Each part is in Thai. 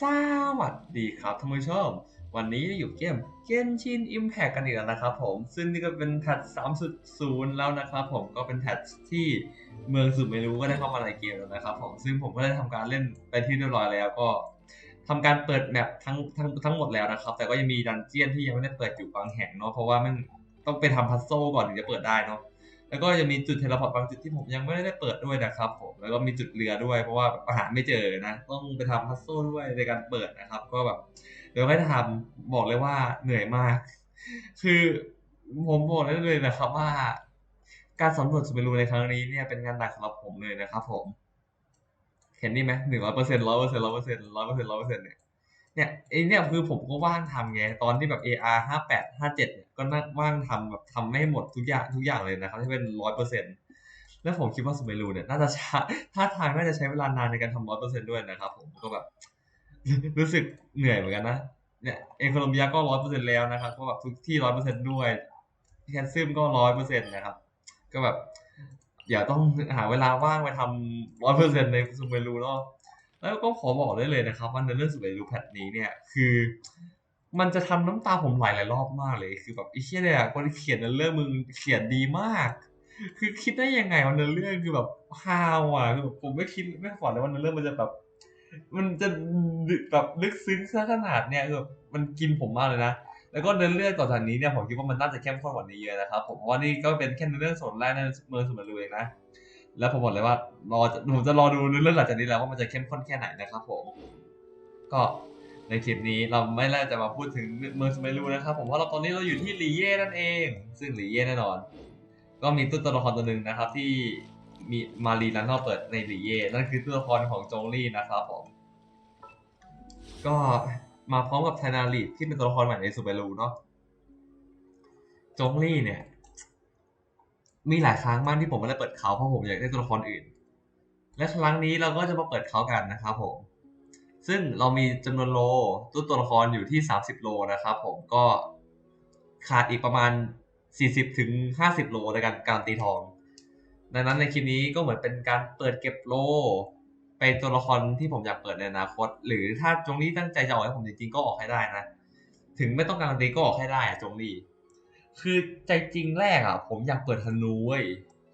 สวัสดีครับท่านผู้ชม วันนี้อยู่เกม Genshin Impact กันอีกแล้วนะครับผม ซึ่งนี่ก็เป็นแพท3.0 แล้วนะครับผมก็เป็นแพทที่เมืองสุดไม่รู้ก็ได้เข้ามาในเกมแล้วนะครับผมซึ่งผมก็ได้ทำการเล่นไปที่เรียบร้อยแล้วก็ทำการเปิดแมปทั้งทั้งทั้งหมดแล้วนะครับ แต่ก็ยังมีดันเจียนที่ยังไม่ได้เปิดอยู่บางแห่งเนาะเพราะว่ามันต้องไปทำพัซโซก่อนถึงจะเปิดได้เนาะ แล้วก็จะมีจุดเทเลพอร์ตบางจุดที่ผมยังไม่ได้เปิดด้วยนะครับผมแล้วก็มีจุดเรือด้วยเพราะว่าอาหารไม่เจอนะ ต้องไปทำพัซโซ่ด้วยในการเปิดนะครับ ก็แบบเดี๋ยวให้ทำบอกเลยว่าเหนื่อยมาก คือผมบอกได้เลยนะครับว่า การสำรวจสุเมรูในครั้งนี้เนี่ยเป็นงานหนักสำหรับผมเลยนะครับผมเห็นนี่ไหมหนึ่งร้อยเปอร์เซ็นต์ร้อยเปอร์เซ็นต์ร้อยเปอร์เซ็นต์ร้อยเปอร์เซ็นต์ร้อยเปอร์เซ็นต์เนี่ย เนี่ยไอเนี่ยคือผมก็ว่างทำไงตอนที่แบบ AR ห้าแปดห้าเจ็ดเนี่ยก็นั่งว่างทำแบบทำไม่หมดทุกอย่างทุกอย่างเลยนะครับที่เป็นร้อยเปอร์เซ็นต์แล้วผมคิดว่าสเมรูเนี่ยน่าจะช้าท่าทางน่าจะใช้เวลานานในการทำร้อยเปอร์เซ็นต์ด้วยนะครับผมก็แบบรู้สึกเหนื่อยเหมือนกันนะเนี่ยเอโคโนเมียก็ร้อยเปอร์เซ็นต์แล้วนะครับก็แบบทุกที่ร้อยเปอร์เซ็นต์ด้วยแคลเซียมก็ร้อยเปอร์เซ็นต์นะครับ ก็แบบอย่าต้องหาเวลาว่างไปทำร้อยเปอร์เซ็นต์ในซูเมรูเนาะ แล้วก็ขอบอกได้เลยนะครับว่าในเรื่องสุดรูแพทนี้เนี่ยคือมันจะทำน้ำตาผมไหลหลายรอบมากเลย คือแบบไอ้เชี่ยเนี่ยคนเขียนในเรื่องมึงเขียนดีมาก คือคิดได้ยังไงวันในเรื่องคือแบบฮาวอะคือแบบผมไม่คิดไม่ฝันเลยว่าในเรื่องมันจะแบบ มันจะแบบลึกซึ้งซะขนาดเนี่ยคือแบบมันกินผมมากเลยนะแล้วก็เนื้อเรื่องต่อจากนี้เนี่ยผมคิดว่ามันน่าจะเข้มข้นกว่านี้เยอะนะครับผมเพราะว่านี่ก็เป็นแค่เนื้อเรื่องส่วนแรกในเมืองสุมารูเองนะ แล้วผมบอกเลยว่ารอผมจะรอดูเรื่องหลังจากนี้แล้วว่ามันจะเข้มข้นแค่ไหนนะครับผม ก็ในคลิปนี้เราไม่ได้จะมาพูดถึงเมืองสมัยรูนะครับผมเพราะเราตอนนี้เราอยู่ที่ลีเย่นั่นเอง ซึ่งลีเย่แน่นอน ก็มีตัวละครตัวหนึ่งนะครับ ที่มีมารีนันนอเปิดในลีเย่นั่นคือตัวละครของจงลี่นะครับผม ก็มาพร้อมกับไทนารีที่เป็นตัวละครใหม่ในซูเปรูเนาะจงลี่เนี่ย มีหลายครั้งมากที่ผมไม่ได้เปิดเขาเพราะผมอยากได้ตัวละครอื่น และครั้งนี้เราก็จะมาเปิดเขากันนะครับผม ซึ่งเรามีจำนวนโลตัวตัวละครอยู่ที่ 30 โลนะครับผมก็ขาดอีกประมาณ 40ถึง50 โลในการการตีทอง ดังนั้นในคลิปนี้ก็เหมือนเป็นการเปิดเก็บโลไปตัวละครที่ผมอยากเปิดในอนาคต หรือถ้าจงลี่ตั้งใจจะออกให้ผมจริงๆก็ออกให้ได้นะ ถึงไม่ต้องการันตีก็ออกให้ได้อะจงลี่ คือใจจริงแรกอะ ผมอยากเปิดธนูเว้ย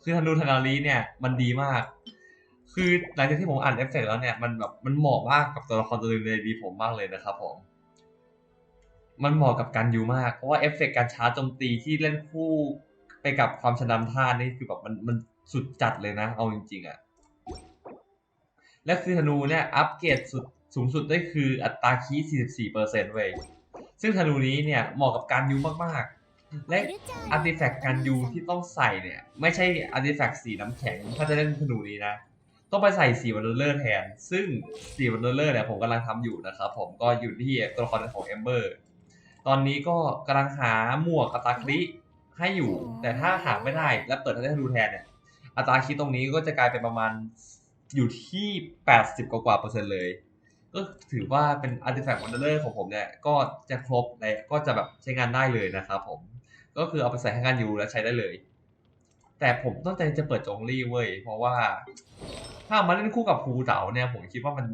คือธนูธนารีเนี่ยมันดีมาก คือหลังจากที่ผมอ่านเอฟเฟกต์แล้วเนี่ยมันแบบมันเหมาะมากกับตัวละครตัวหนึงในดีผมมากเลยนะครับผม มันเหมาะกับการยูมากเพราะว่าเอฟเฟกต์การชาร์จโจมตีที่เล่นคู่ไปกับความชนาญท่านี่คือแบบมันมันสุดจัดเลยนะ เอาจริงๆอะและคือธนูเนี่ยอัปเกรดสุดสูงสุดได้คืออัตราคี44%เว้ยซึ่งธนูนี้เนี่ยเหมาะกับการยูมากๆ และอาร์ติแฟกต์การยูที่ต้องใส่เนี่ย ไม่ใช่อาร์ติแฟกต์สีน้ำแข็งถ้าจะเล่นธนูนี้นะ ต้องไปใส่สีวันเดอร์เลอร์แทน ซึ่งสีวันเดอร์เลอร์เนี่ยผมกำลังทำอยู่นะครับผมก็อยู่ที่ตัวละครของเอมเบอร์ตอนนี้ก็กำลังหาหมวกอัตาคริให้อยู่ แต่ถ้าหาไม่ได้และเปิดให้ได้ธนูแทนเนี่ยอัตราคิดตรงนี้ก็จะกลายเป็นประมาณอยู่ที่ 80 กว่ากว่าเปอร์เซ็นต์เลย ก็ถือว่าเป็นอาร์ติแฟกต์วันเดอร์ของผมเนี่ย ก็จะครบและก็จะแบบใช้งานได้เลยนะครับผม ก็คือเอาไปใส่ให้งานยูแล้วใช้ได้เลย แต่ผมตั้งใจจะเปิดจงลี่เว้ยเพราะว่า ถ้ามาเล่นคู่กับภูเต๋าเนี่ยผมคิดว่ามัน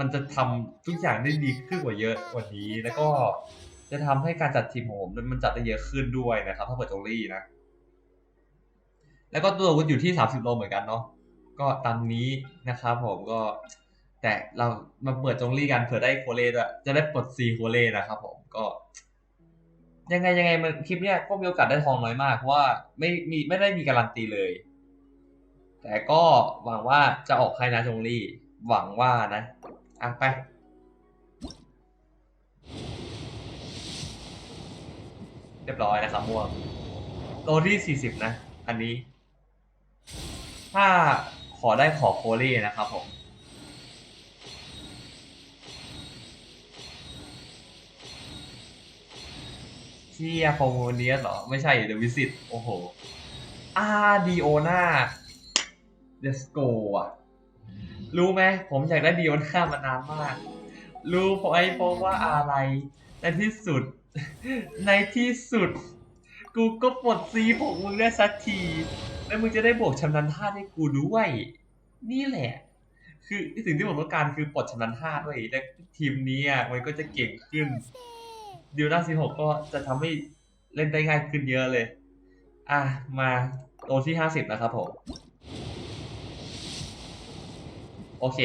มันจะทำทุกอย่างได้ดีขึ้นกว่าเยอะกว่านี้ แล้วก็จะทำให้การจัดทีมของผมมันจัดได้เยอะขึ้นด้วยนะครับ ถ้าเปิดจงลี่นะ แล้วก็ตัววุธอยู่ที่30โลเหมือนกันเนาะก็ตามนี้นะครับผมก็แต่เรามาเปิดจงลี่กันเผื่อได้โคเล่ด้วยจะได้ปลดซีโคเล่นะครับผมก็ ยังไงยังไงมันคลิปเนี้ยก็มีโอกาสได้ทองน้อยมากเพราะว่าไม่มีไม่ได้มีการันตีเลย แต่ก็หวังว่าจะออกให้นะจงลี่ หวังว่านะอะไปเรียบร้อยนะครับม่วงโลที่ 40 นะ อันนี้ ถ้าขอได้ขอโคเล่นะครับผม เชียโฟเนียสเหรอ ไม่ใช่เดวิสิตโอ้โหอาดีโอนาเดสโกอะ รู้ไหมผมอยากได้ดีโอนามานานมาก รู้เพราะไอ้เพราะว่าอะไร ในที่สุด ในที่สุด กูก็ปลดซีของมึงได้สักที แล้วมึงจะได้บวกชำนาญท่าให้กูด้วย นี่แหละ คือสิ่งที่ผมต้องการคือปลดชำนาญท่าด้วยและทีมนี้อะมันก็จะเก่งขึ้น ดิวด้าซีหกก็จะทำให้เล่นได้ง่ายขึ้นเยอะเลย อะ มาโตที่ห้าสิบนะครับผม โอเค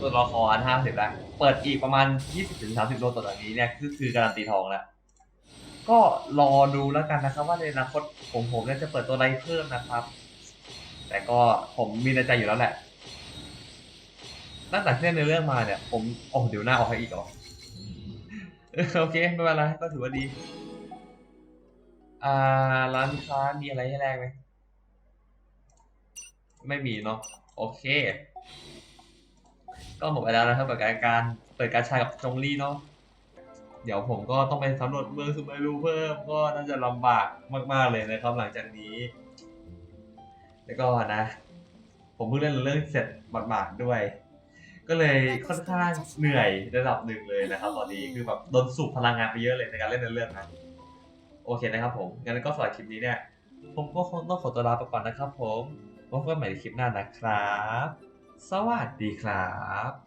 ตัวละครห้าสิบแล้ว เปิดอีกประมาณยี่สิบถึงสามสิบโลต่อจากนี้เนี่ยคือคือการันตีทองแล้ว ก็รอดูแล้วกันนะครับ ว่าในอนาคตผมผมเนี่ยจะเปิดตัวอะไรเพิ่มนะครับ แต่ก็ผมมีในใจอยู่แล้วแหละตั้งแต่ที่เล่นในเรื่องมาเนี่ย ผมโอ้เดี๋ยวหน้าออกให้อีกหรอเออ โอเคไม่เป็นไรก็ถือว่าดี อ่า ร้านค้ามีอะไรให้แลกไหมไม่มีเนาะโอเค ก็หมดไปแล้วนะครับกับการเปิดการชากับจงลี่เนาะเดี๋ยวผมก็ต้องไปสำรวจเมืองซูเมรูเพิ่มก็น่าจะลำบากมากๆเลยนะครับหลังจากนี้ แล้วก็นะ ผมเพิ่งเล่นเรื่องเสร็จหมาดๆด้วย ก็เลยค่อนข้างเหนื่อยระดับหนึ่งเลยนะครับ ตอนนี้คือแบบโดนสูบพลังงานไปเยอะเลยในการเล่นในเรื่องนะโอเคนะครับผมงั้นก็สำหรับคลิปนี้เนี่ย ผมก็คงต้องขอตัวลาไปก่อนนะครับ ผมพบกันใหม่ในคลิปหน้านะครับ สวัสดีครับ